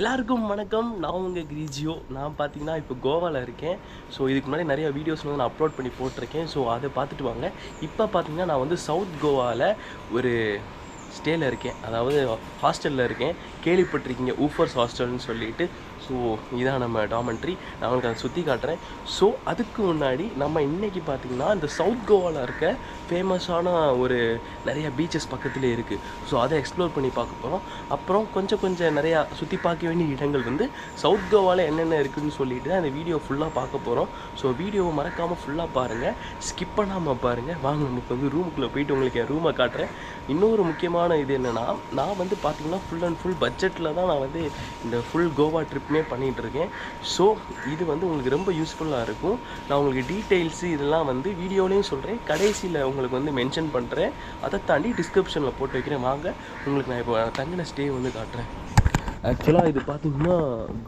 எல்லாருக்கும் வணக்கம். நான் உங்கள் கிரிஜியோ. நான் பார்த்தீங்கன்னா இப்போ கோவாவில் இருக்கேன். ஸோ இதுக்கு முன்னாடி நிறைய வீடியோஸ் வந்து நான் அப்லோட் பண்ணி போட்டிருக்கேன். ஸோ அதை பார்த்துட்டு வாங்க. இப்போ பார்த்தீங்கன்னா நான் வந்து சவுத் கோவாவில் ஒரு ஸ்டேயில் இருக்கேன். அதாவது ஹாஸ்டலில் இருக்கேன். கேள்விப்பட்டிருக்கீங்க. ஊஃபர்ஸ் ஹாஸ்டல்னு சொல்லிட்டு. ஸோ இதான் நம்ம டாமெண்ட்ரி நான் உங்களுக்கு அதை சுற்றி காட்டுறேன். ஸோ அதுக்கு முன்னாடி நம்ம இன்றைக்கி பார்த்தீங்கன்னா இந்த சவுத் கோவாவில் இருக்க ஃபேமஸான ஒரு நிறைய பீச்சஸ் பக்கத்துலேயே இருக்குது ஸோ அதை எக்ஸ்ப்ளோர் பண்ணி பார்க்க போகிறோம் அப்புறம் கொஞ்சம் கொஞ்சம் நிறையா சுற்றி பார்க்க வேண்டிய இடங்கள் வந்து சவுத் கோவாவில் என்னென்ன இருக்குதுன்னு சொல்லிட்டு தான் இந்த வீடியோ ஃபுல்லாக பார்க்க போகிறோம் ஸோ வீடியோவை மறக்காமல் ஃபுல்லாக பாருங்கள் ஸ்கிப் பண்ணாமல் பாருங்கள் வாங்க நமக்கு வந்து ரூமுக்குள்ளே போயிட்டு உங்களுக்கு என் ரூமை காட்டுறேன். இன்னொரு முக்கியமான இது என்னென்னா நான் வந்து பார்த்திங்கன்னா ஃபுல் அண்ட் ஃபுல் பட்ஜெட்டில் தான் நான் வந்து இந்த ஃபுல் கோவா ட்ரிப் பண்ணிகிட்டு இருக்கேன் ஸோ இது வந்து உங்களுக்கு ரொம்ப யூஸ்ஃபுல்லாக இருக்கும். நான் உங்களுக்கு டீட்டெயில்ஸு இதெல்லாம் வந்து வீடியோலையும் சொல்கிறேன் கடைசியில் உங்களுக்கு வந்து மென்ஷன் பண்ணுறேன் அதை தாண்டி டிஸ்கிரிப்ஷனில் போட்டு வைக்கிறேன். வாங்க உங்களுக்கு நான் இப்போ தங்கின ஸ்டே வந்து காட்டுறேன். ஆக்சுவலாக இது பார்த்தீங்கன்னா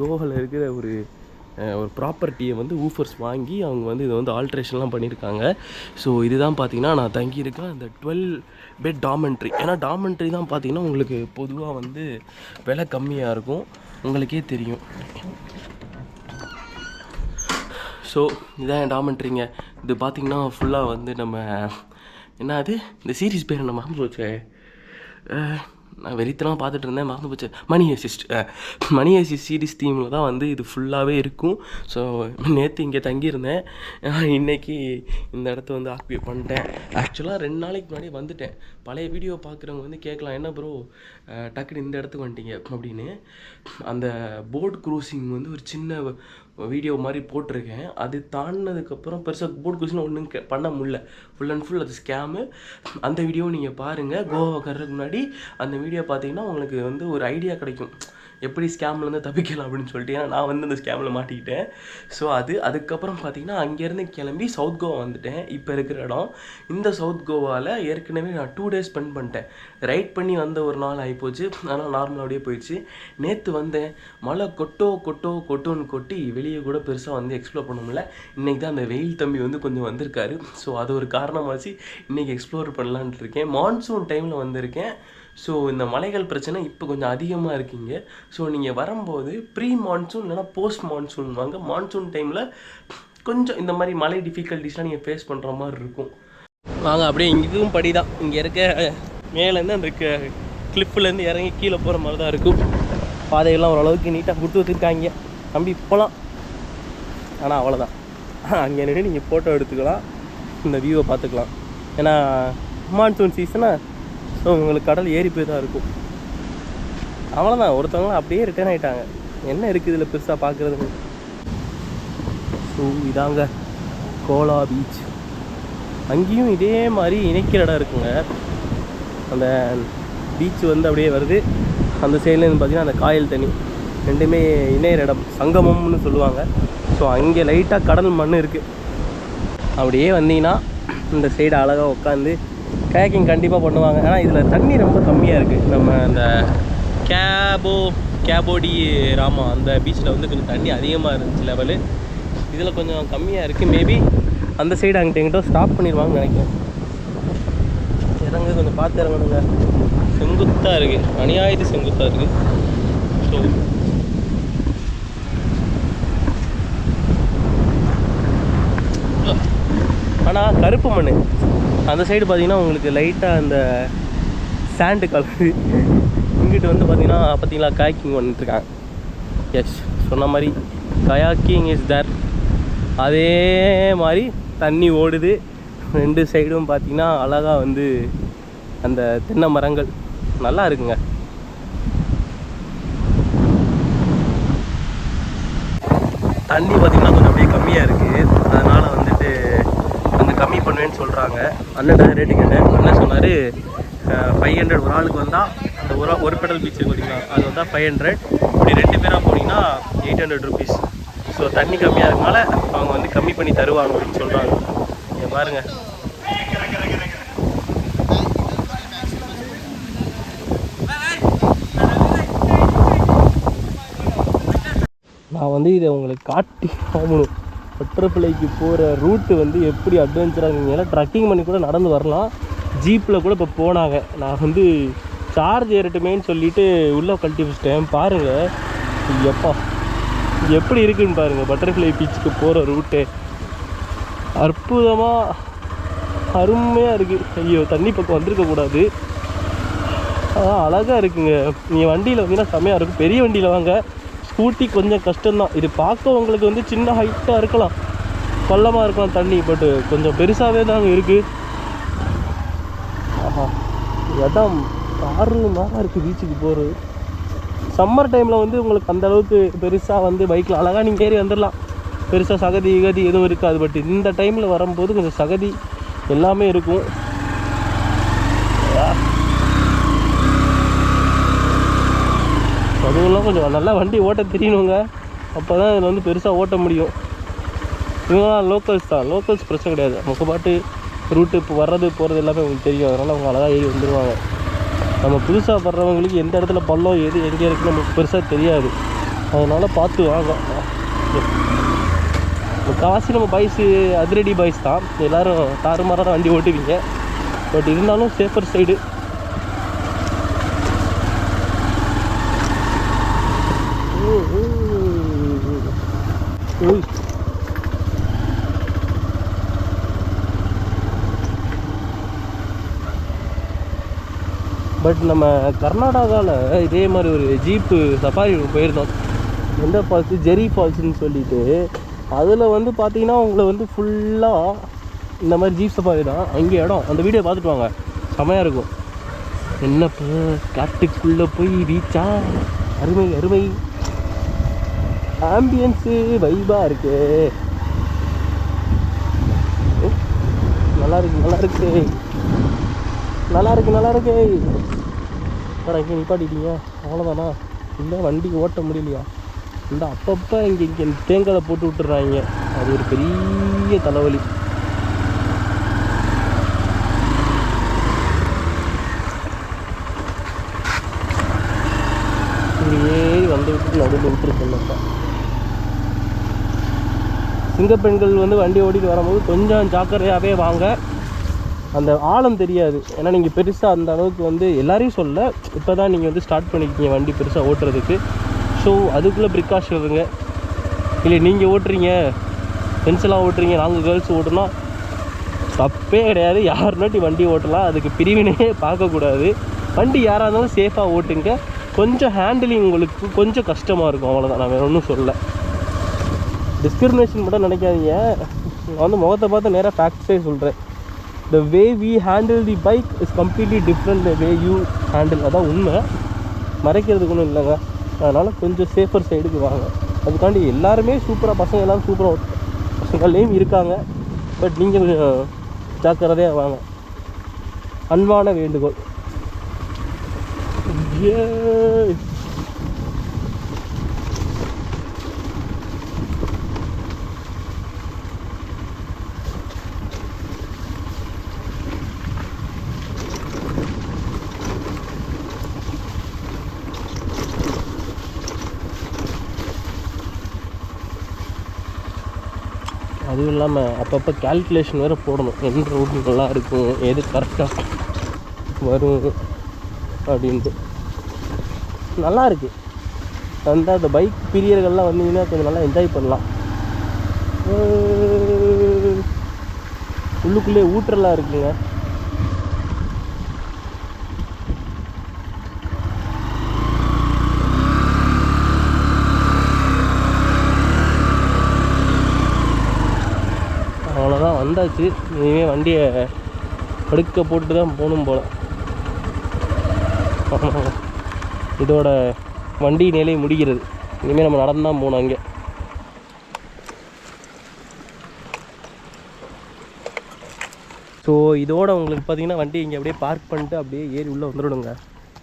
கோவாவில் இருக்கிற ஒரு ஒரு ப்ராப்பர்ட்டியை வந்து ஊஃபர்ஸ் வாங்கி அவங்க வந்து இதை வந்து ஆல்ட்ரேஷன்லாம் பண்ணியிருக்காங்க. ஸோ இதுதான் பார்த்தீங்கன்னா நான் தங்கியிருக்கேன் அந்த டுவெல் பெட் டாமெண்ட்ரி ஏன்னா டாமெண்ட்ரி தான் பார்த்தீங்கன்னா உங்களுக்கு பொதுவாக வந்து விலை கம்மியாக இருக்கும். உங்களுக்கே தெரியும். ஸோ இதான் என் டாமெண்ட்ரிங்க இது பார்த்தீங்கன்னா ஃபுல்லாக வந்து நம்ம என்ன அது இந்த சீரிஸ் பேர் என்ன மறந்து போச்சு? நான் வெறித்தனமாக பார்த்துட்டு இருந்தேன் மறந்து போச்சு. Money heist money heist series தீமில் தான் வந்து இது ஃபுல்லாகவே இருக்கும். ஸோ நேற்று இங்கே தங்கியிருந்தேன். இன்றைக்கி இன்னைக்கு இந்த இடத்த வந்து ஆக்குபை பண்ணிட்டேன். ஆக்சுவலாக ரெண்டு நாளைக்கு முன்னாடி வந்துட்டேன். பழைய வீடியோ பார்க்குறவங்க வந்து கேட்கலாம் என்ன ப்ரோ டக்குன்னு இந்த இடத்துக்கு வந்துட்டீங்க. அப்படின்னு. அந்த போட் க்ரூசிங் வந்து ஒரு சின்ன வீடியோ மாதிரி போட்டிருக்கேன். அது தாண்டினதுக்கப்புறம் பெருசாக போர்டு கொஸ்டின் ஒன்றும் பண்ண முடியல. ஃபுல் அண்ட் ஃபுல் அது ஸ்கேமு அந்த வீடியோ நீங்கள் பாருங்கள் கோவா கறதுக்கு முன்னாடி அந்த வீடியோ பார்த்தீங்கன்னா உங்களுக்கு வந்து ஒரு ஐடியா கிடைக்கும். எப்படி ஸ்கேம்லேருந்து தப்பிக்கலாம் அப்படின்னு சொல்லிட்டு. ஏன்னா நான் வந்து அந்த ஸ்கேமில் மாட்டிக்கிட்டேன். ஸோ அது அதுக்கப்புறம் பார்த்தீங்கன்னா அங்கேருந்து கிளம்பி சவுத் கோவா வந்துட்டேன். இப்போ இருக்கிற இடம். இந்த சவுத் கோவாவில் ஏற்கனவே நான் டூ டேஸ் ஸ்பெண்ட் பண்ணிட்டேன். ரைட் பண்ணி வந்த ஒரு நாள் ஆகிப்போச்சு ஆனால் நார்மலாக அப்படியே போயிடுச்சு. நேற்று வந்தேன். மழை கொட்டோ கொட்டோ கொட்டோன்னு கொட்டி வெளியே கூட பெருசாக வந்து எக்ஸ்ப்ளோர் பண்ண முடியல. இன்றைக்கி தான் அந்த வெயில் தம்பி வந்து கொஞ்சம் வந்திருக்காரு. ஸோ அது ஒரு காரணமாச்சு. இன்றைக்கி எக்ஸ்ப்ளோர் பண்ணலான்ட்டு இருக்கேன். மான்சூன் டைமில் வந்திருக்கேன். ஸோ இந்த மலைகள் பிரச்சனை இப்போ கொஞ்சம் அதிகமாக இருக்கீங்க. ஸோ நீங்கள் வரும்போது ப்ரீ மான்சூன் இல்லைனா போஸ்ட் மான்சூன் வாங்க மான்சூன் டைமில் கொஞ்சம் இந்த மாதிரி மலை டிஃபிகல்ட்டிஸ்லாம் நீங்கள் ஃபேஸ் பண்ணுற மாதிரி இருக்கும். வாங்க அப்படியே இங்கேயும் படி தான் இங்கே இருக்க மேலேருந்து அந்த கிளிப்புலேருந்து இறங்கி கீழே போகிற மாதிரி தான் இருக்கும். பாதையெல்லாம் ஓரளவுக்கு நீட்டாக கொடுத்து வச்சுருக்காங்க. தம்பி இப்போலாம் ஆனால் அவ்வளோதான் அங்கே நின்று நீங்கள் ஃபோட்டோ எடுத்துக்கலாம். இந்த வியூவை பார்த்துக்கலாம். ஏன்னா மான்சூன் சீசனாக ஸோ உங்களுக்கு கடல் ஏறி போய் தான் இருக்கும். அவ்வளோதான் ஒருத்தவங்களும் அப்படியே ரிட்டர்ன் ஆகிட்டாங்க என்ன இருக்குது இதில் பெருசாக பார்க்குறது ஸோ இதாங்க கோலா பீச் அங்கேயும் இதே மாதிரி இணைக்கிற இடம் இருக்குங்க. அந்த பீச் வந்து அப்படியே வருது. அந்த சைட்லேருந்து பார்த்தீங்கன்னா அந்த காயல் தண்ணி. ரெண்டுமே இணையிற இடம். சங்கமம்னு சொல்லுவாங்க. ஸோ அங்கே லைட்டாக கடல் மண் இருக்குது அப்படியே வந்தீங்கன்னா இந்த சைடு அழகாக உட்காந்து கேக்கிங் கண்டிப்பாக பண்ணுவாங்க. ஆனால் இதில் தண்ணி ரொம்ப கம்மியாக இருக்குது நம்ம அந்த கேபோ கேபோடி ராமா அந்த பீச்சில் வந்து கொஞ்சம் தண்ணி அதிகமாக இருந்துச்சு லெவலு இதில் கொஞ்சம் கம்மியாக இருக்குது மேபி அந்த சைடு அங்கிட்ட எங்கிட்ட ஸ்டாப் பண்ணிடுவாங்கன்னு நினைக்கிறேன். இறங்க கொஞ்சம் பார்த்து இறங்கணுங்க. செங்குத்தாக இருக்குது அநியாயத்து செங்குத்தாக இருக்குது ஸோ ஆனால் கருப்பு மண் அந்த சைடு பார்த்தீங்கன்னா உங்களுக்கு லைட்டாக அந்த சாண்டு கலரு இங்கிட்டு வந்து பார்த்தீங்கன்னா பார்த்தீங்களா காய்க்கிங் பண்ணிட்டுருக்காங்க. எஸ் சொன்ன மாதிரி கயாக்கிங் இஸ் தர் அதே மாதிரி தண்ணி ஓடுது. ரெண்டு சைடும் பார்த்தீங்கன்னா அழகாக வந்து அந்த தென்னை மரங்கள் நல்லா இருக்குங்க. தண்ணி பார்த்தீங்கன்னா கொஞ்சம் அப்படியே கம்மியாக இருக்குது அதனால் வந்துட்டு கொஞ்சம் கம்மி பண்ணுவேன்னு சொல்கிறாங்க அண்ணன் ரேட்டு கேட்டேன் அண்ணன் சொன்னார் ஃபைவ் ஹண்ட்ரட் ஒரு ஆளுக்கு வந்தால் அந்த ஒரு ஒரு பெடல் பீச் பார்த்தீங்களா அது வந்தால் ஃபைவ் ஹண்ட்ரட் இப்படி ரெண்டு பேராக போனீங்கன்னா எயிட் ஹண்ட்ரட் ருபீஸ் ஸோ தண்ணி கம்மியாக இருக்கனால அவங்க வந்து கம்மி பண்ணி தருவாங்க அப்படின்னு சொல்கிறாங்க இங்கே பாருங்கள் நான் வந்து இதை உங்களுக்கு காட்டி ஆகணும் பட்டர்ஃப்ளைக்கு போகிற ரூட்டு வந்து எப்படி அட்வென்ச்சராக இருந்தீங்கன்னா ட்ரக்கிங் பண்ணி கூட நடந்து வரலாம். ஜீப்பில் கூட இப்போ போனாங்க. நான் வந்து சார்ஜ் ஏறட்டுமேன்னு சொல்லிட்டு உள்ளே கழட்டி வச்சிட்டேன். பாருங்கள் எப்பா எப்படி இருக்குன்னு பாருங்கள் பட்டர்ஃப்ளை பீச்சுக்கு போகிற ரூட்டு. அற்புதமாக அருமையாக இருக்குது ஐயோ தண்ணி பக்கம் வந்திருக்கக்கூடாது அதான் அழகாக இருக்குங்க. நீங்கள் வண்டியில் வந்தீங்கன்னா செம்மையாக இருக்கும். பெரிய வண்டியில் வாங்க. ஸ்கூட்டி கொஞ்சம் கஷ்டம்தான். இது பார்க்க உங்களுக்கு வந்து சின்ன ஹைட்டாக இருக்கலாம். பள்ளமாக இருக்கலாம் தண்ணி பட்டு கொஞ்சம் பெருசாகவே தாங்க இருக்குது ஆஹா இடம் ஆறு நேரம் இருக்குது பீச்சுக்கு போகிறது சம்மர் டைமில் வந்து உங்களுக்கு அந்த அளவுக்கு பெருசாக வந்து பைக்கில் அழகாக நீங்கள் ஏறி வந்துடலாம் பெருசாக சகதி இகதி எதுவும் இருக்காது பட் இந்த டைமில் வரும்போது கொஞ்சம் சகதி எல்லாமே இருக்கும். அதுவெல்லாம் கொஞ்சம் நல்லா வண்டி ஓட்ட தெரியணுங்க. அப்போ தான் இதில் வந்து பெருசாக ஓட்ட முடியும். இவங்களாம் லோக்கல்ஸ் தான். லோக்கல்ஸ் பிரச்சனை கிடையாது. நமக்கு பாட்டு ரூட்டு இப்போ வர்றது போகிறது எல்லாமே அவங்களுக்கு தெரியும். அதனால் அவங்க அழகாக ஏறி வந்துடுவாங்க நம்ம புதுசாக வர்றவங்களுக்கு எந்த இடத்துல பள்ளம் எது எங்கே இருக்குன்னு நமக்கு பெருசாக தெரியாது. அதனால் பார்த்து வாங்க. காசு நம்ம பாய்ஸு அதிரடி பாய்ஸ் தான். எல்லோரும் தாறுமாறாக தான் வண்டி ஓட்டுவீங்க. பட் இருந்தாலும் சேஃபர் சைடு பட் நம்ம கர்நாடகாவில் இதே மாதிரி ஒரு ஜீப்பு சஃபாரி போயிருந்தோம். எந்த ஃபால்ஸு ஜெரி ஃபால்ஸ்னு சொல்லிட்டு. அதில் வந்து பார்த்தீங்கன்னா உங்களை வந்து ஃபுல்லாக இந்த மாதிரி ஜீப் சஃபாரி தான். அங்கே இடம். அந்த வீடியோ பார்த்துட்டு வாங்க. செமையாக இருக்கும். என்ன காட்டுக்குள்ளே போய் ரீச்சா அருமை அருமை. ஆம்பியன்ஸு வைபாக இருக்கு. நல்லா இருக்கு நல்லா இருக்கு. நல்லா இருக்கு நல்லா இருக்கு. அப்புறம் இங்கே நிப்பாட்டிட்டீங்க? அவ்வளோதானா இல்லை வண்டி ஓட்ட முடியலையா? இந்த அப்பப்போ இங்கே இங்கே தேங்கதை போட்டு விட்டுறாங்க. அது ஒரு பெரிய தலைவலி. ஏறி வந்து விட்டுட்டு நடுவில் விட்டுருக்கோம்ப்பா சிங்கப்பெண்கள் வந்து வண்டி ஓட்டிகிட்டு வரும்போது கொஞ்சம் ஜாக்கிரதையாகவே வாங்க. அந்த ஆழம் தெரியாது. ஏன்னா நீங்கள் பெருசாக அந்த அளவுக்கு வந்து எல்லாரையும் சொல்ல இப்போ தான் நீங்கள் வந்து ஸ்டார்ட் பண்ணிக்கிங்க வண்டி பெருசாக ஓட்டுறதுக்கு. ஸோ அதுக்குள்ளே ப்ரிகாஷன் இருங்க இல்லை நீங்கள் ஓட்டுறீங்க. பென்சிலாக ஓட்டுறீங்க. நாங்கள் கேர்ள்ஸ் ஓட்டுனா தப்பே கிடையாது. யாருனாட்டி வண்டி ஓட்டலாம். அதுக்கு பிரிவினையே பார்க்கக்கூடாது. வண்டி யாராக இருந்தாலும் சேஃபாக ஓட்டுங்க. கொஞ்சம் ஹேண்டிலிங் உங்களுக்கு கொஞ்சம் கஷ்டமாக இருக்கும். அவ்வளோதான் நான் வேறு ஒன்றும் சொல்லலை. டிஸ்கிரிமினேஷன் மட்டும் நினைக்காதீங்க. நான் வந்து முகத்தை பார்த்து நேராக ஃபேக்ட்ஸே சொல்கிறேன் the way we handle the bike is completely different the way you handle அதான் உண்மை. மறைக்கிறதுக்கு ஒன்றும் இல்லைங்க. அதனால் கொஞ்சம் சேஃபர் சைடுக்கு வாங்க. அதுக்காண்டி எல்லாருமே சூப்பராக பசங்க எல்லாரும் சூப்பராக பசங்கள்லேயும் இருக்காங்க. பட் நீங்கள் கொஞ்சம் ஜாக்கிரதையாக வாங்க. அன்பான வேண்டுகோள். அதுவும் இல்லாமல் அப்பப்போ கால்குலேஷன் வேறு போடணும். எந்த ரூட் நல்லா இருக்கும் எது கரெக்டாக வரும் அப்படின்ட்டு. நல்லா இருக்கு. அந்த அந்த பைக் பிரியர்கள்லாம் வந்தீங்கன்னா கொஞ்சம் நல்லா என்ஜாய் பண்ணலாம். உள்ளுக்குள்ளே ஊற்றலாம் இருக்குங்க அவ்வளோதான் வந்தாச்சு. இனிமேல் வண்டியை படுக்க போட்டு தான் போகணும் போல். இதோட வண்டி நிலை முடிகிறது. இனிமேல் நம்ம நடந்து தான் போகணும் அங்கே. ஸோ இதோட உங்களுக்கு பார்த்தீங்கன்னா வண்டி இங்கே அப்படியே பார்க் பண்ணிட்டு அப்படியே ஏறி உள்ளே வந்துடுங்க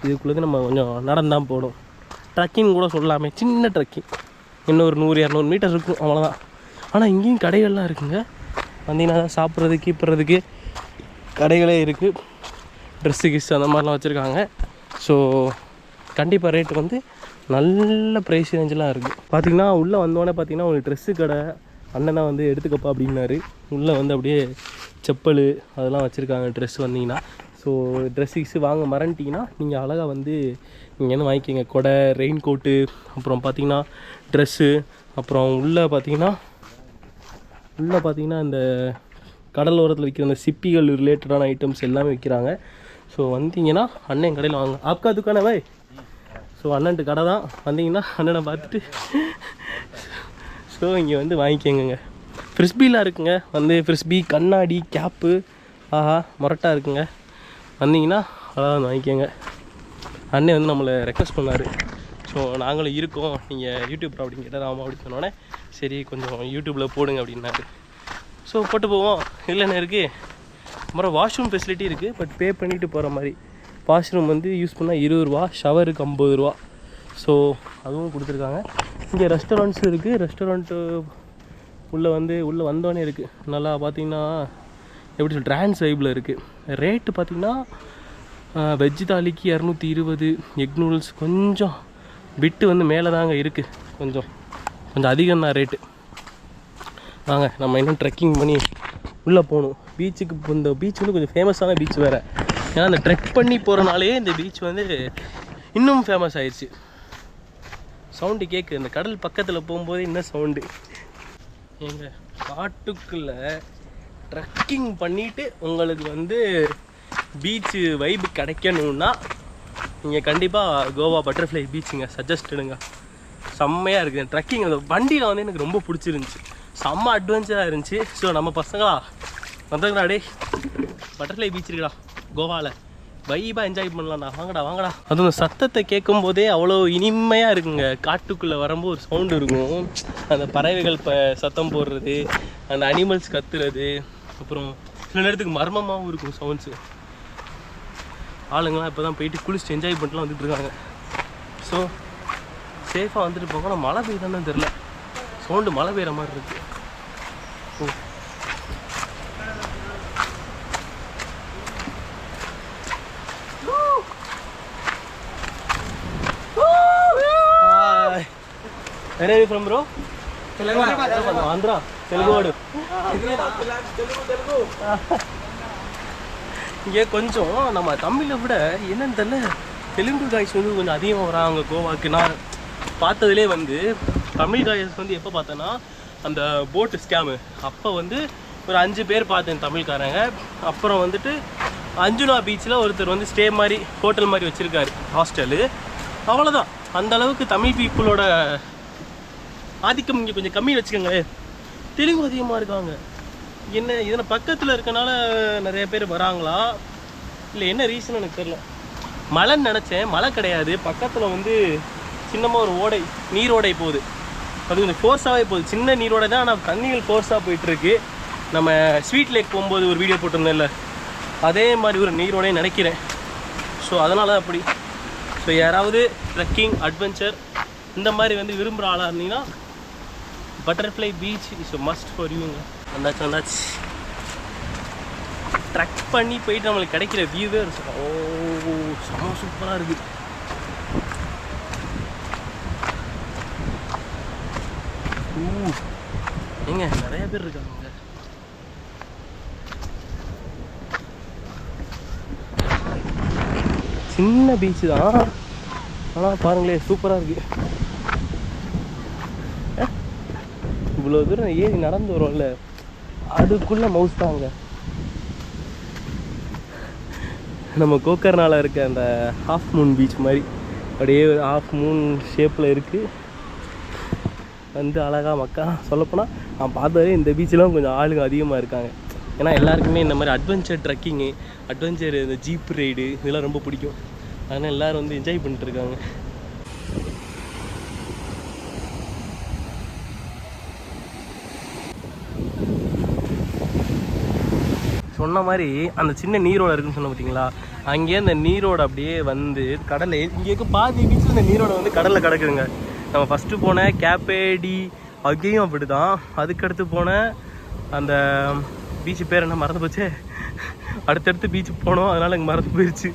இதுக்குள்ளே நம்ம கொஞ்சம் நடந்து தான் போகணும். ட்ரக்கிங் கூட சொல்லலாமே. சின்ன ட்ரக்கிங் இன்னும் ஒரு நூறு இரநூறு மீட்டர் இருக்கும். அவ்வளோதான் ஆனால் இங்கேயும் கடைகள்லாம் இருக்குங்க. வந்தீங்கன்னா சாப்பிட்றதுக்கு கீப்புறதுக்கு கடைகளே இருக்குது ட்ரெஸ்ஸு கிஸ் அந்த மாதிரிலாம் வச்சுருக்காங்க. ஸோ கண்டிப்பாக ரேட்டு வந்து நல்ல ப்ரைஸ் ரேஞ்செலாம் இருக்குது பார்த்திங்கன்னா உள்ளே வந்தோடனே பார்த்தீங்கன்னா உங்களுக்கு ட்ரெஸ்ஸு கடை அண்ணனா வந்து எடுத்துக்கப்பா அப்படின்னாரு. உள்ளே வந்து அப்படியே செப்பல் அதெல்லாம் வச்சுருக்காங்க ட்ரெஸ் வந்தீங்கன்னா. ஸோ ட்ரெஸ்ஸிங்ஸு வாங்க மறந்துட்டிங்கன்னா நீங்கள் அழகாக வந்து நீங்கள் என்ன வாங்கிக்கோங்க. கொடை ரெயின் கோட்டு அப்புறம் பார்த்தீங்கன்னா ட்ரெஸ்ஸு அப்புறம் உள்ளே பார்த்தீங்கன்னா உள்ளே பார்த்தீங்கன்னா இந்த கடலோரத்தில் விற்கிற அந்த சிப்பிகள் ரிலேட்டடான ஐட்டம்ஸ் எல்லாமே விற்கிறாங்க ஸோ வந்தீங்கன்னா அண்ணன் கடையில் வாங்க. ஆப்கா துக்கான வை. ஸோ அண்ணன்ட்டு கடை தான். வந்தீங்கன்னா அண்ணனை பார்த்துட்டு ஸோ இங்கே வந்து வாங்கிக்கோங்க ஃப்ரிஸ்பிலாம் இருக்குங்க. வந்து ஃப்ரிஸ்பி கண்ணாடி கேப்பு ஆஹா மொரட்டா இருக்குங்க. வந்தீங்கன்னா அழகாக வந்து வாங்கிக்கோங்க. அண்ணன் வந்து நம்மளை ரெக்வஸ்ட் பண்ணார். ஸோ நாங்களும் இருக்கோம். நீங்கள் யூடியூப் அப்படின்னு கேட்டால் ஆமாம் அப்படின்னு சொன்னோடனே சரி கொஞ்சம் யூடியூப்பில் போடுங்க அப்படின்னாரு. ஸோ போட்டு போவோம். இல்லைண்ணே என்ன இருக்குது அப்புறம் வாஷ்ரூம் ஃபெசிலிட்டி இருக்குது பட் பே பண்ணிவிட்டு போகிற மாதிரி. வாஷ்ரூம் வந்து யூஸ் பண்ணால் இருபது ரூபா ஷவருக்கு ஐம்பது ரூபா. ஸோ அதுவும் கொடுத்துருக்காங்க. இங்கே ரெஸ்டாரண்ட்ஸும் இருக்குது ரெஸ்டாரண்ட்டு உள்ளே வந்து உள்ளே வந்தோடனே இருக்குது நல்லா பார்த்தீங்கன்னா எப்படி சொல் ட்ரான்ஸ் வைப்பில் இருக்குது ரேட்டு பார்த்தீங்கன்னா வெஜ்ஜு தாலிக்கு இரநூத்தி இருபது எக் நூடுல்ஸ் கொஞ்சம் பிட்டு வந்து மேலே தாங்க இருக்குது கொஞ்சம். கொஞ்சம் அதிகம் தான் ரேட்டு வாங்க நம்ம இன்னும் ட்ரெக்கிங் பண்ணி உள்ளே போகணும். பீச்சுக்கு இந்த பீச் வந்து கொஞ்சம் ஃபேமஸான பீச் வேறு. ஏன்னா அந்த ட்ரெக் பண்ணி போகிறனாலே இந்த பீச் வந்து இன்னும் ஃபேமஸ் ஆயிடுச்சு. சவுண்டு கேட்கு இந்த கடல் பக்கத்தில் போகும்போது இன்னும் சவுண்டு எங்கள் காட்டுக்குள்ளே ட்ரெக்கிங் பண்ணிவிட்டு உங்களுக்கு வந்து பீச்சு வைப்பு கிடைக்கணுன்னா நீங்கள் கண்டிப்பாக கோவா பட்டர்ஃப்ளை பீச்சுங்க சஜஸ்டடுங்க செம்மையாக இருக்குது ட்ரெக்கிங் அந்த வண்டியில் வந்து எனக்கு ரொம்ப பிடிச்சிருந்துச்சி. செம்ம அட்வென்ச்சராக இருந்துச்சு. ஸோ நம்ம பசங்களா வந்ததுடா டே பட்டர்ஃப்ளை பீச் இருக்குடா கோவாவில் வைபாக என்ஜாய் பண்ணலாம்டா. வாங்கடா வாங்கடா. அதுவும் சத்தத்தை கேட்கும் போதே அவ்வளோ இனிமையாக இருக்குங்க. காட்டுக்குள்ளே வரும்போது ஒரு சவுண்டு இருக்கும். அந்த பறவைகள் இப்போ சத்தம் போடுறது அந்த அனிமல்ஸ் கத்துறது. அப்புறம் சில நேரத்துக்கு மர்மமாகவும் இருக்கும் சவுண்ட்ஸு ஆளுங்களாம் இப்போ தான் போயிட்டு குளிச்சுட்டு என்ஜாய் பண்ணிட்டுலாம் வந்துட்டு இருக்காங்க. ஸோ சேஃபாக வந்துட்டு போங்க ஆனால் மழை பெய்யுதான்னு தெரில சவுண்டு மழை பெய்கிற மாதிரி இருக்கு. ஓ? Andhra. Telugu వాడు இங்கே கொஞ்சம் நம்ம தமிழை விட என்னன்னு தெரியல தெலுங்கு காய்ஸ் வந்து கொஞ்சம் அதிகமாக வராங்க கோவாக்கு நான் பார்த்ததுலே வந்து தமிழ் காய்ஸ் வந்து எப்போ பார்த்தேன்னா அந்த போட்டு ஸ்கேமு அப்போ வந்து ஒரு அஞ்சு பேர் பார்த்தேன் தமிழ்காரங்க. அப்புறம் வந்துட்டு அஞ்சுனா பீச்சில் ஒருத்தர் வந்து ஸ்டே மாதிரி ஹோட்டல் மாதிரி வச்சுருக்காரு ஹாஸ்டலு அவ்வளோதான் அந்த அளவுக்கு தமிழ் பீப்புளோட ஆதிக்கம் இங்கே கொஞ்சம் கம்மி வச்சுக்கோங்களேன். தெலுங்கு அதிகமாக இருக்காங்க. என்ன இதனை பக்கத்தில் இருக்கனால நிறைய பேர் வராங்களா? இல்லை என்ன ரீசன் எனக்கு தெரியல. மழைன்னு நினச்சேன். மழை கிடையாது. பக்கத்தில் வந்து சின்னமாக ஒரு ஓடை நீரோடை போகுது. அது கொஞ்சம் ஃபோர்ஸாகவே போகுது. சின்ன நீரோடை தான் ஆனால் தண்ணிகள் ஃபோர்ஸாக போயிட்டுருக்கு. நம்ம ஸ்வீட் லேக் போகும்போது ஒரு வீடியோ போட்டிருந்தேன்ல அதே மாதிரி ஒரு நீரோடை நினைக்கிறேன். ஸோ அதனால் அப்படி. ஸோ யாராவது ட்ரெக்கிங் அட்வென்ச்சர் இந்த மாதிரி வந்து விரும்புகிற ஆளாக இருந்தீங்கன்னா butterfly beach is must for யூங்க வந்தாச்சு வந்தாச்சு. ட்ரக் பண்ணி போயிட்டு நம்மளுக்கு கிடைக்கிற வியூவே ஒரு ஓ செம்ம சூப்பராக இருக்குது பாருங்க நிறைய பேர் இருக்காங்க சின்ன பீச் தான். ஆனால் பாருங்களேன் சூப்பராக இருக்கு. இவ்வளோ தூரம் ஏறி நடந்து வரும்ல அதுக்குள்ளே மவுஸ் தாங்க நம்ம கோக்கர்னால இருக்க அந்த ஹாஃப் மூன் பீச் மாதிரி அப்படியே ஹாஃப் மூன் ஷேப்பில் இருக்குது வந்து அழகாக மக்கா. சொல்லப்போனால் நான் பார்த்ததே இந்த பீச்சிலாம் கொஞ்சம் ஆளுங்க அதிகமாக இருக்காங்க. ஏன்னா எல்லாருக்குமே இந்த மாதிரி அட்வென்ச்சர் ட்ரெக்கிங்கு அட்வென்ச்சர் இந்த ஜீப் ரைடு இதெல்லாம் ரொம்ப பிடிக்கும். அதனால் எல்லோரும் வந்து என்ஜாய் பண்ணிட்டுருக்காங்க சொன்ன மாதிரி அந்த சின்ன நீரோட இருக்குன்னு சொன்ன பார்த்தீங்களா அங்கேயே அந்த நீரோட அப்படியே வந்து கடலை இங்கே இருக்க பாதி பீச்சில் இந்த நீரோட வந்து கடலில் கிடக்குதுங்க. நம்ம ஃபஸ்ட்டு போன கேப்பேடி அங்கேயும் அப்படி தான் அதுக்கடுத்து போன அந்த பீச்சு பேர் என்ன மறந்து போச்சே? அடுத்தடுத்து பீச்சுக்கு போனோம் அதனால் இங்கே மறந்து போயிடுச்சு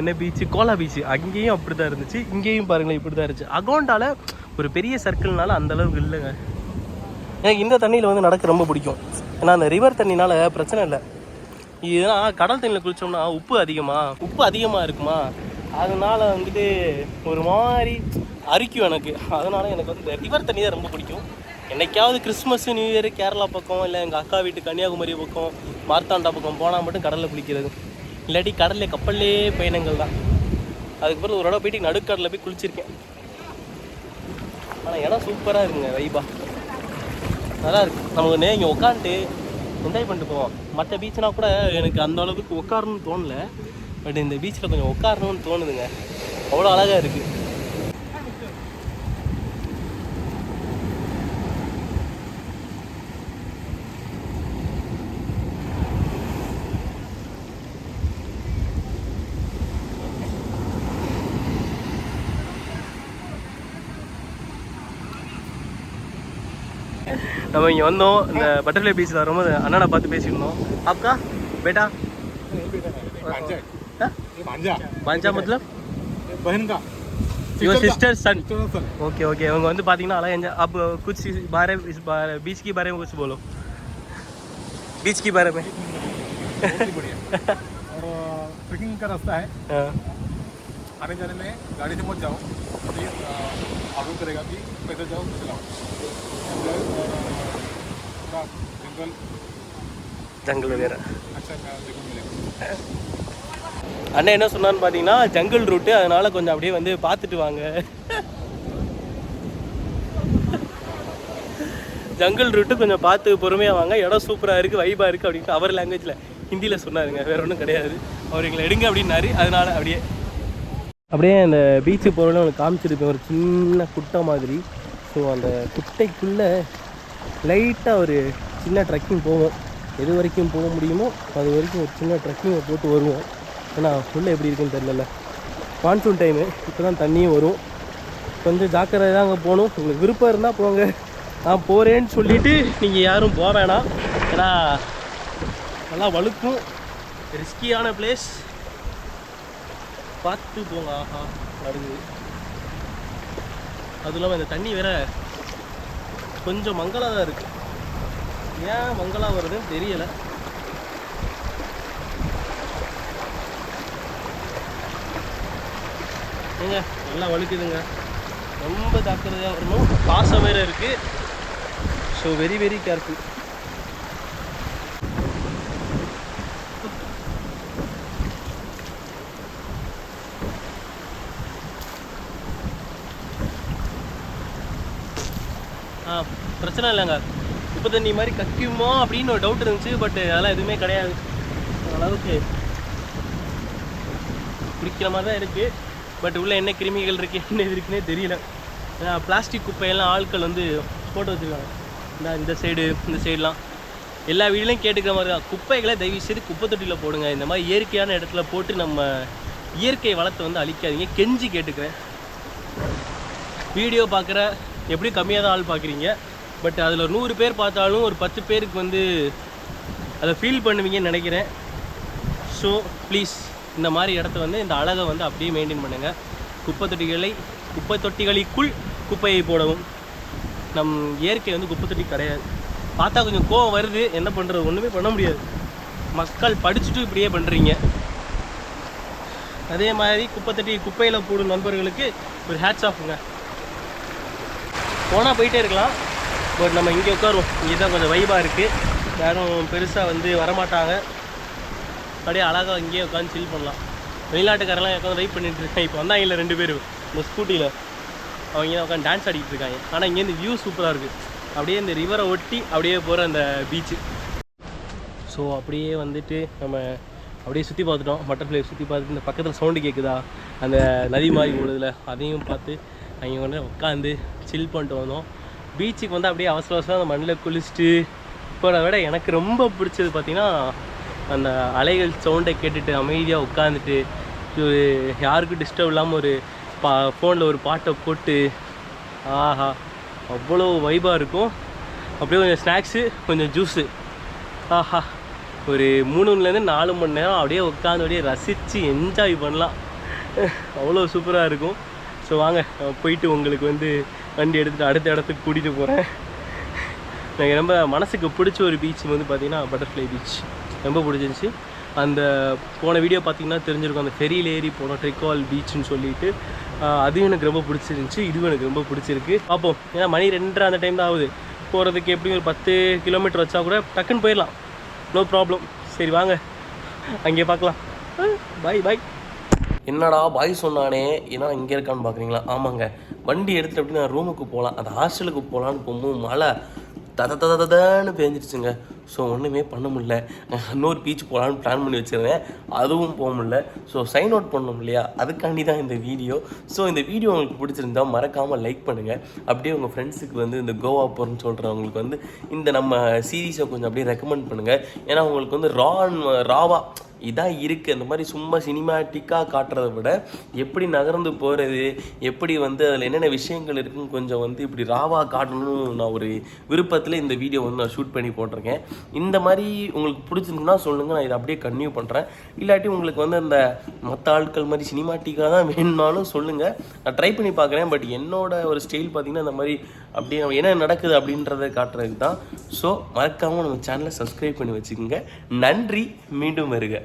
என்ன பீச்சு கோலா பீச்சு அங்கேயும் அப்படி தான் இருந்துச்சு. இங்கேயும் பாருங்களேன் இப்படி தான் இருந்துச்சு. அகௌண்டால ஒரு பெரிய சர்க்கிள்னால அந்த அளவுக்கு இல்லைங்க. எனக்கு இந்த தண்ணியில் வந்து நடக்க ரொம்ப பிடிக்கும். ஏன்னா அந்த ரிவர் தண்ணினால பிரச்சனை இல்லை. இதெல்லாம் கடல் தண்ணியில் குளிச்சோம்னா உப்பு அதிகமாக உப்பு அதிகமாக இருக்குமா? அதனால வந்துட்டு ஒரு மாதிரி அரிக்கும் எனக்கு. அதனால எனக்கு வந்து இந்த ரிவர் தண்ணி தான் ரொம்ப பிடிக்கும். என்னைக்காவது கிறிஸ்மஸ் நியூ இயர் கேரளா பக்கம் இல்லை எங்கள் அக்கா வீட்டு கன்னியாகுமரி பக்கம் மார்த்தாண்டா பக்கம் போனால் மட்டும் கடலில் குளிக்கிறது. இல்லாட்டி கடல்லே கப்பல்லே பயணங்கள் தான். அதுக்கு பிறகு ஒரு இடம் போயிட்டு நடுக்கடலில் போய் குளிச்சிருக்கேன். ஆனால் இடம் சூப்பராக இருக்குங்க வைபா நல்லா இருக்கு. நமக்கு நே இங்கே உட்காந்துட்டு என்ஜாய் பண்ணிட்டு போவோம். மற்ற பீச்னா கூட எனக்கு அந்த அளவுக்கு உட்காரணும்னு தோணல. பட் இந்த பீச்சில் கொஞ்சம் உட்காரணும்னு தோணுதுங்க. அவ்வளோ அழகாக இருக்குது நம்ம இங்கே வந்தோம். இந்த பட்டர்ஃப்ளை பீச்சில் வரும்போது அண்ணனை பார்த்து பேசியிருந்தோம் அப்கா பேட்டா. भांजा हाँ? ये भांजा பாஞ்சா मतलब ये बहन का your sister son चलो सर ஓகே ஓகே அவங்க வந்து பார்த்தீங்கன்னா அழகாக என்ஜாய் अब कुछ इस बारे इस बारे बीच के बारे में कुछ बोलो बीच के बारे में बहुत ही बढ़िया और ट्रेकिंग का रास्ता है हाँ, आने जाने में गाड़ी से मत जाओ प्लीज ऑर्डर करेगा कि पैदल जाओ तो चलाओ Enjoy और पूरा जंगल ஜங்கல் வகைரா अच्छा देखने को मिलेगा அண்ணன் என்ன சொன்னான்னு பார்த்தீங்கன்னா ஜங்கிள் ரூட்டு அதனால கொஞ்சம் அப்படியே வந்து பார்த்துட்டு வாங்க. ஜங்கிள் ரூட்டு கொஞ்சம் பார்த்து பொறுமையாக வாங்க. இடம் சூப்பராக இருக்குது வைபாக இருக்குது அப்படின்ட்டு அவர் லாங்குவேஜில் ஹிந்தியில் சொன்னாருங்க. வேற ஒன்றும் கிடையாது. அவர் எங்களை எடுங்க அப்படின்னாரு. அதனால அப்படியே அப்படியே அந்த பீச்சு போகிறோன்னு அவனுக்கு காமிச்சிருப்பேன். ஒரு சின்ன குட்டை மாதிரி. ஸோ அந்த குட்டைக்குள்ளே லைட்டாக ஒரு சின்ன ட்ரெக்கிங் போவோம். எது வரைக்கும் போக முடியுமோ அது வரைக்கும் ஒரு சின்ன ட்ரெக்கிங்கை போட்டு வருவோம். ஏன்னா உள்ளே எப்படி இருக்குன்னு தெரியல மான்சூன் டைமு இப்போ தான் தண்ணியும் வரும். கொஞ்சம் ஜாக்கிரதை தான் அங்கே போகணும். உங்களுக்கு விருப்பம் இருந்தால் போங்க. நான் போகிறேன்னு சொல்லிவிட்டு நீங்கள் யாரும் போக வேணாம். ஏன்னா நல்லா வழுக்கும். ரிஸ்கியான பிளேஸ் பார்த்து போங்க. ஆஹா நடுங்குது அதுவும் இல்லாமல் இந்த தண்ணி வேற கொஞ்சம் மங்கலாக தான் இருக்குது ஏன் மங்களாக வருதுன்னு தெரியலை. ஏங்க நல்லா வழுக்குதுங்க ரொம்ப ஜாக்கிரதையாக வரணும் பாசம் வேற இருக்கு. ஸோ வெரி வெரி கேர்ஃபுல் ஆ பிரச்சனை இல்லைங்க. உப்பு தண்ணி மாதிரி கக்கியுமோ அப்படின்னு ஒரு டவுட் இருந்துச்சு பட் அதெல்லாம் எதுவுமே கிடையாது. அளவுக்கு பிடிக்கிற மாதிரி தான் இருக்குது பட் உள்ளே என்ன கிருமிகள் இருக்குது என்ன இருக்குன்னே தெரியல. ஏன்னா பிளாஸ்டிக் குப்பையெல்லாம் ஆட்கள் வந்து போட்டு வச்சுருக்காங்க. இந்த இந்த சைடு இந்த சைடெலாம் எல்லா வீட்லையும் கேட்டுக்கிற மாதிரி தான். குப்பைகளை தயவு செய்து குப்பை தொட்டியில் போடுங்க. இந்த மாதிரி இயற்கையான இடத்துல போட்டு நம்ம இயற்கை வளத்தை வந்து அழிக்காதீங்க. கெஞ்சி கேட்டுக்கிறேன். வீடியோ பார்க்குற எப்படியும் கம்மியாக தான் ஆள் பார்க்குறீங்க பட் அதில் நூறு பேர் பார்த்தாலும் ஒரு பத்து பேருக்கு வந்து அதை ஃபீல் பண்ணுவீங்கன்னு நினைக்கிறேன். ஸோ ப்ளீஸ் இந்த மாதிரி இடத்த வந்து இந்த அழகை வந்து அப்படியே மெயின்டைன் பண்ணுங்கள் குப்பை தொட்டிகளை குப்பை தொட்டிகளுக்குள் குப்பையை போடவும். நம் இயற்கை வந்து குப்பை தொட்டி கிடையாது. பார்த்தா கொஞ்சம் கோவம் வருது. என்ன பண்ணுறது ஒன்றுமே பண்ண முடியாது. மக்கள் படிச்சுட்டு இப்படியே பண்ணுறீங்க அதே மாதிரி குப்பை தொட்டி குப்பையில் போடும் நண்பர்களுக்கு ஒரு ஹேட்ஸ் ஆஃபுங்க போனால் போயிட்டே இருக்கலாம். பட் நம்ம இங்கே உட்காருவோம். இங்கே தான் கொஞ்சம் வைபாக இருக்குது யாரும் பெருசாக வந்து வரமாட்டாங்க. அப்படியே அழகாக இங்கேயே உட்காந்து சில் பண்ணலாம். வெளிநாட்டுக்காரெல்லாம் உட்காந்து வெயிட் பண்ணிட்டு இருக்காங்க. இப்போ வந்தாங்கல்ல ரெண்டு பேர் இந்த ஸ்கூட்டியில் அவங்க உட்காந்து டான்ஸ் ஆடிக்கிட்டு இருக்காங்க. ஆனால் இங்கேருந்து வியூ சூப்பராக இருக்குது அப்படியே இந்த ரிவரை ஒட்டி அப்படியே போகிற அந்த பீச்சு ஸோ அப்படியே வந்துட்டு நம்ம அப்படியே சுற்றி பார்த்துட்டோம். பட்டர்ஃப்ளை சுற்றி பார்த்துட்டு இந்த பக்கத்தில் சவுண்டு கேட்குதா அந்த நதி மாதிரி ஓடுதுல அதையும் பார்த்து அங்கே வந்து உட்காந்து சில் பண்ணிட்டு வந்தோம். பீச்சுக்கு வந்து அப்படியே அவசர அவசரம் அந்த மண்ணில் குளிச்சுட்டு போகிறத விட எனக்கு ரொம்ப பிடிச்சது பார்த்திங்கன்னா அந்த அலைகள் சவுண்டை கேட்டுட்டு அமைதியாக உட்காந்துட்டு ஒரு யாருக்கும் டிஸ்டர்ப் இல்லாமல் ஒரு பா ஃபோனில் ஒரு பாட்டை போட்டு ஆஹா அவ்வளோ வைபாக இருக்கும். அப்படியே கொஞ்சம் ஸ்நாக்ஸு கொஞ்சம் ஜூஸு ஆஹா ஒரு மூணுலேருந்து நாலு மணி நேரம் அப்படியே உட்காந்து அப்படியே ரசித்து என்ஜாய் பண்ணலாம். அவ்வளோ சூப்பராக இருக்கும். ஸோ வாங்க போயிட்டு உங்களுக்கு வந்து வண்டி எடுத்துகிட்டு அடுத்த இடத்துக்கு கூட்டிகிட்டு போகிறேன் எனக்கு ரொம்ப மனசுக்கு பிடிச்ச ஒரு பீச் வந்து பார்த்தீங்கன்னா பட்டர்ஃப்ளை பீச் ரொம்ப பிடிச்சிருந்துச்சி. அந்த போன வீடியோ பார்த்தீங்கன்னா தெரிஞ்சிருக்கும். அந்த ஃபெரியில் ஏறி போனோம் ட்ரிக்கால் பீச்னு சொல்லிட்டு. அதுவும் எனக்கு ரொம்ப பிடிச்சிருந்துச்சி. இதுவும் எனக்கு ரொம்ப பிடிச்சிருக்கு. பார்ப்போம். ஏன்னா மணி ரெண்டரை அந்த டைம் தான் ஆகுது. போகிறதுக்கு எப்படியும் ஒரு பத்து கிலோமீட்டர் வச்சா கூட டக்குன்னு போயிடலாம். நோ ப்ராப்ளம் சரி வாங்க. அங்கே பார்க்கலாம். பாய் பாய் என்னடா பாய் சொன்னானே. ஏன்னா இங்கே இருக்கான்னு பார்க்குறீங்களா ஆமாங்க. வண்டி எடுத்துகிட்டு அப்படி நான் ரூமுக்கு போகலாம். அந்த ஹாஸ்டலுக்கு போகலான்னு போகும்போது மழை. தத தத ததன்னு பேஞ்சிருச்சுங்க. ஸோ ஒன்றுமே பண்ண முடில இன்னொரு பீச் போகலான்னு பிளான் பண்ணி வச்சுருந்தேன். அதுவும் போக முடில ஸோ சைன் அவுட் பண்ணோம் இல்லையா? அதுக்காண்டி தான் இந்த வீடியோ ஸோ இந்த வீடியோ உங்களுக்கு பிடிச்சிருந்தா மறக்காமல் லைக் பண்ணுங்கள் அப்படியே உங்கள் ஃப்ரெண்ட்ஸுக்கு வந்து இந்த கோவா போகிறேன்னு சொல்கிறவங்களுக்கு வந்து இந்த நம்ம சீரீஸை கொஞ்சம் அப்படியே ரெக்கமெண்ட் பண்ணுங்கள் ஏன்னா உங்களுக்கு வந்து ரான் ராவா இதான் இருக்குது அந்த மாதிரி சும்மா சினிமாட்டிக்காக காட்டுறதை விட எப்படி நகர்ந்து போகிறது எப்படி வந்து அதில் என்னென்ன விஷயங்கள் இருக்குன்னு கொஞ்சம் வந்து இப்படி ராவா காட்டணும்னு நான் ஒரு விருப்பத்தில் இந்த வீடியோ வந்து நான் ஷூட் பண்ணி போட்டிருக்கேன். இந்த மாதிரி உங்களுக்கு பிடிச்சிருந்துன்னா சொல்லுங்கள் நான் இதை அப்படியே கன்டினியூ பண்ணுறேன் இல்லாட்டி உங்களுக்கு வந்து அந்த மற்ற ஆட்கள் மாதிரி சினிமாட்டிக்காக தான் வேணும்னாலும் சொல்லுங்கள் நான் ட்ரை பண்ணி பார்க்குறேன். பட் என்னோட ஒரு ஸ்டைல் பார்த்திங்கன்னா அந்த மாதிரி அப்படி நம்ம என்ன நடக்குது அப்படின்றத காட்டுறதுக்கு தான். ஸோ மறக்காமல் நம்ம சேனலை சப்ஸ்கிரைப் பண்ணி வச்சுக்கோங்க. நன்றி மீண்டும் வருக.